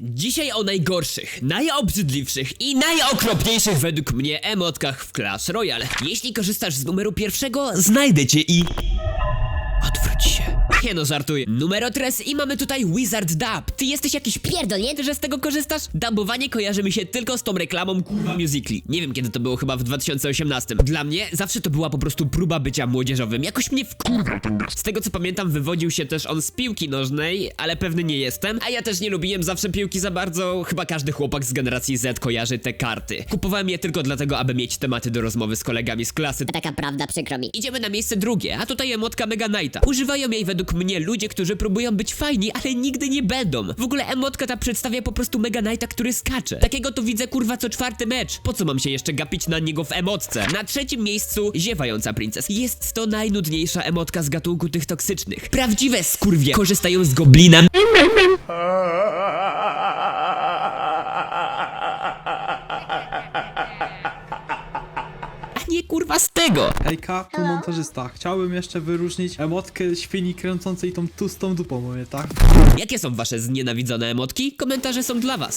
Dzisiaj o najgorszych, najobrzydliwszych i najokropniejszych według mnie emotkach w Clash Royale. Jeśli korzystasz z numeru pierwszego, znajdę cię i... Nie no, żartuję. Numero tres i mamy tutaj Wizard Dub. Ty jesteś jakiś pierdolnięty, że z tego korzystasz? Dubowanie kojarzy mi się tylko z tą reklamą kurwa Musically. Nie wiem kiedy to było, chyba w 2018. Dla mnie zawsze to była po prostu próba bycia młodzieżowym. Jakoś mnie wkurwa ten Z tego co pamiętam wywodził się też on z piłki nożnej, ale pewny nie jestem. A ja też nie lubiłem zawsze piłki za bardzo. Chyba każdy chłopak z generacji Z kojarzy te karty. Kupowałem je tylko dlatego, aby mieć tematy do rozmowy z kolegami z klasy. Taka prawda, przykro mi. Idziemy na miejsce drugie, a tutaj emotka Mega Knighta. Używają jej według mnie ludzie, którzy próbują być fajni, ale nigdy nie będą. W ogóle emotka ta przedstawia po prostu Mega Knighta, który skacze. Takiego to widzę kurwa co czwarty mecz. Po co mam się jeszcze gapić na niego w emotce? Na trzecim miejscu ziewająca princess. Jest to najnudniejsza emotka z gatunku tych toksycznych. Prawdziwe skurwie korzystają z goblina a z tego. Hejka, tu montażysta. Chciałbym jeszcze wyróżnić emotkę świni kręcącej tą tustą dupą, mówię, tak? Jakie są wasze znienawidzone emotki? Komentarze są dla was.